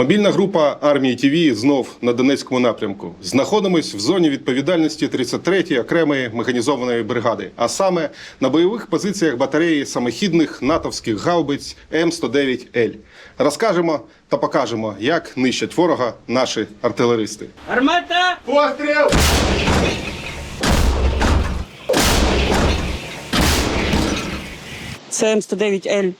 Мобільна група армії ТВ знов на Донецькому напрямку. Знаходимось в зоні відповідальності 33-ї окремої механізованої бригади, а саме на бойових позиціях батареї самохідних натовських гаубиць М109Л. Розкажемо та покажемо, як нищать ворога наші артилеристи. Армата! Постріл! Це М109Л.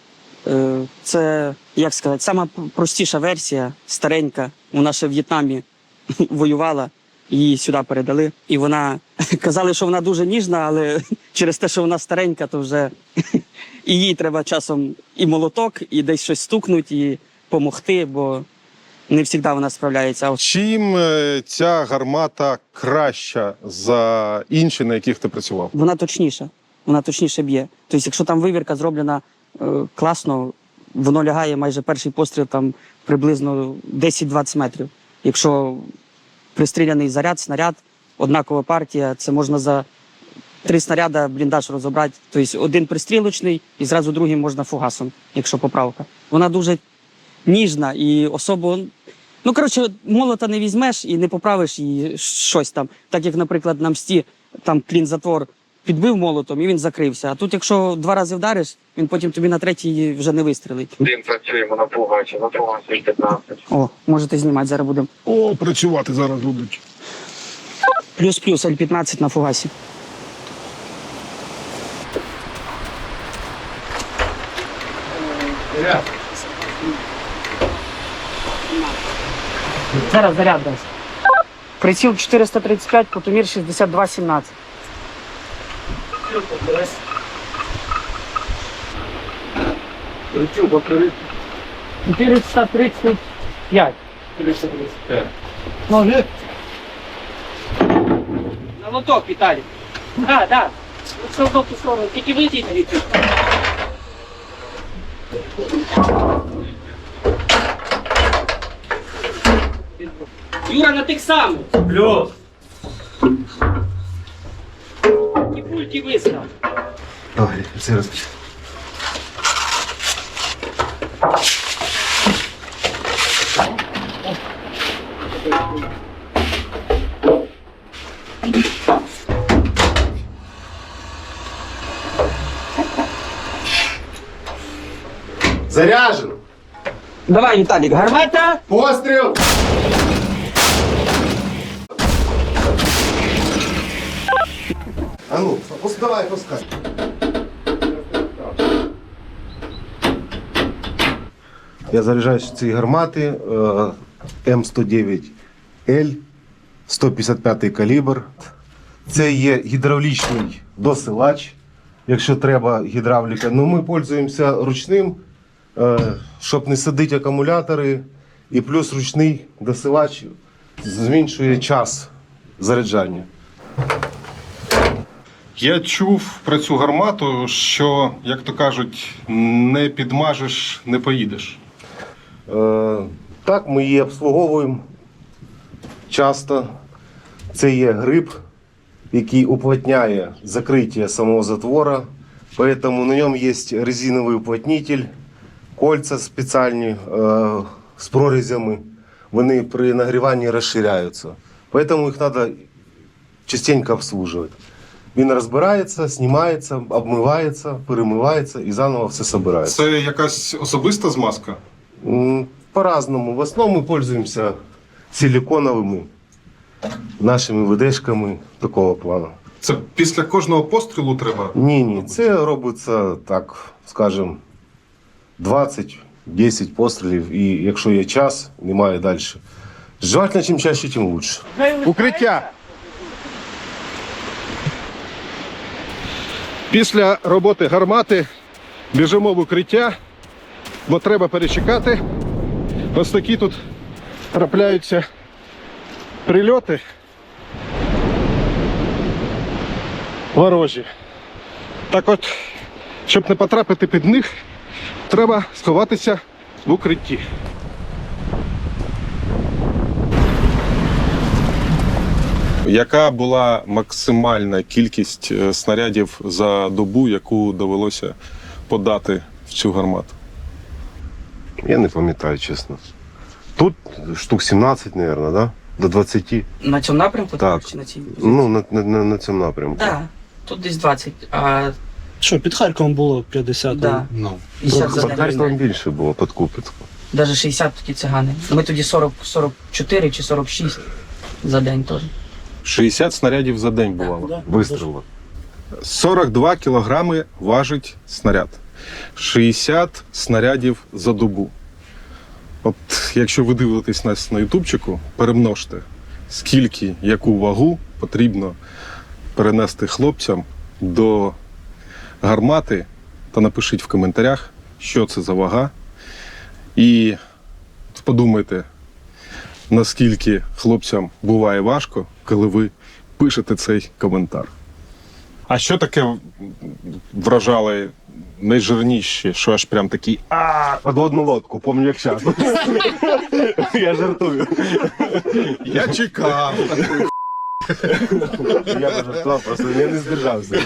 Е, Це, як сказати, сама простіша версія, старенька. Вона ще в В'єтнамі воювала, її сюди передали. І вона казали, що вона дуже ніжна, але через те, що вона старенька, то вже і їй треба часом і молоток, і десь щось стукнуть, і помогти, бо не завжди вона справляється. Чим е, ця гармата краща за інші, на яких ти працював? вона точніша. Вона точніше б'є. Тобто, якщо там вивірка зроблена класно, воно лягає майже перший постріл там приблизно 10-20 метрів. Якщо пристріляний заряд, снаряд, однакова партія, це можна за три снаряда бліндаж розібрати. Тобто один пристрілочний і зразу другий можна фугасом, якщо поправка. Вона дуже ніжна і особо. Ну, коротше, молота не візьмеш і не поправиш її щось там. Так як, наприклад, на мсті там клін затвор підбив молотом і він закрився. А тут, якщо два рази вдариш, він потім тобі на третій вже не вистрілить. Один працюємо на Пугачі, на Пугачі 15. О, можете знімати, зараз будемо. О, працювати зараз будуть. Плюс-плюс L15 на фугасі. Зараз заряд дасть. Приціл 435, потомір 62,17. Працюю покрити. 435. 335. Може? На лоток, Віталій. Да, да. Ну, що в ту сторону, тільки вийдіть звідти. Юра, на тих самих. Плюс. І пульті вистав. Давай, все розпочали. Заряжен! Давай, Віталік, гармата. Постріл! А ну, пус- давай, пускай. Я заряджаюсь цієї гармати е, М109Л, 155 калібр. Це є гідравлічний досилач, якщо треба гідравліка. Ну, ми пользуємося ручним, е, щоб не садити акумулятори. І плюс ручний досилач зменшує час заряджання. Я чув про цю гармату, що, як то кажуть, не підмажеш, не поїдеш. Е, так, ми її обслуговуємо часто. Це є гриб, який уплотняє закриття самого затвора. Поэтому на ньому є резиновий уплотнитель, кольця спеціальні е, з прорізями. Вони при нагріванні розширяються. Поэтому їх треба частенько обслужувати. Він розбирається, знімається, обмивається, перемивається і заново все збирається. Це якась особиста змазка? По-разному. В основному ми пользуємося силиконовими нашими видешками такого плану. Це після кожного пострілу треба? Ні, ні, це робиться так, скажімо, 20-10 пострілів, і якщо є час, немає далі. Желательно, чим чаще, тим лучше. Укриття. Після роботи гармати біжимо в укриття, бо треба перечекати. Ось такі тут трапляються прильоти. Ворожі. Так от, щоб не потрапити під них, треба сховатися в укритті. Яка була максимальна кількість е, снарядів за добу, яку довелося подати в цю гармату? Я не пам'ятаю, чесно. Тут штук 17, мабуть, да? до 20. На цьому напрямку Так. чи на цій? Ну, на, на, на, на цьому напрямку. Так, тут десь 20, а Що, під Харковом було 50. Да. Ну. 50 за Під день. Харковом більше було, під Купецьком. Навіть 60 такі цигани. Ми тоді 40, 44 чи 46 за день теж. 60 снарядів за день бувало. Да. 42 кілограми важить снаряд. 60 снарядів за добу. От якщо ви дивитесь нас на ютубчику, перемножте, скільки, яку вагу потрібно перенести хлопцям до гармати, та напишіть в коментарях, що це за вага. І подумайте, наскільки хлопцям буває важко, коли ви пишете цей коментар. А що таке вражало найжирніше, що аж прям такий а Подводну лодку, пам'ятаю, як зараз. Я жартую. я чекав. Я пожартував, просто я не здержався.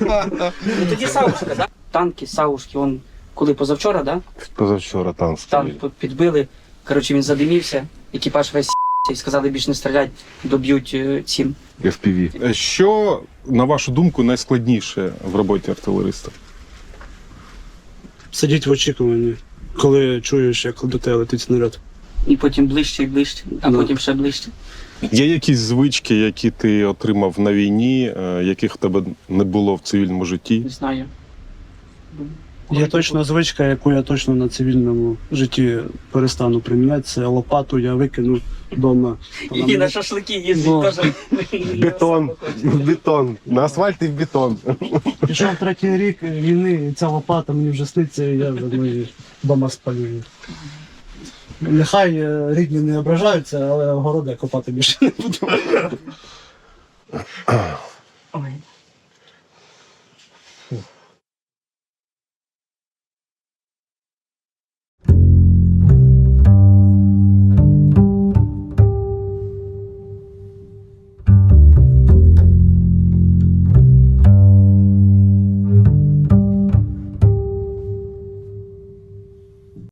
Ну тоді Саушка, да? Танки, Саушки, он коли позавчора, да? Позавчора танк Танк підбили. Коротше, він задимівся, екіпаж весь і сказали більше не стріляти, доб'ють е, цим. FPV. Що, на вашу думку, найскладніше в роботі артилериста? Сидіть в очікуванні, коли чуєш, як до тебе летить снаряд. І потім ближче і ближче, а Ну. потім ще ближче. Є якісь звички, які ти отримав на війні, е, яких в тебе не було в цивільному житті? Не знаю. Є точна звичка, яку я точно на цивільному житті перестану приміняти. Це лопату я викину вдома. І мене- на шашлики їздить теж. Бетон. В бетон. На асфальт і в бетон. Пішов третій рік війни, і ця лопата мені вже сниться, і я вже вдома спалюю. Нехай е, рідні не ображаються, але городи копати більше не буду.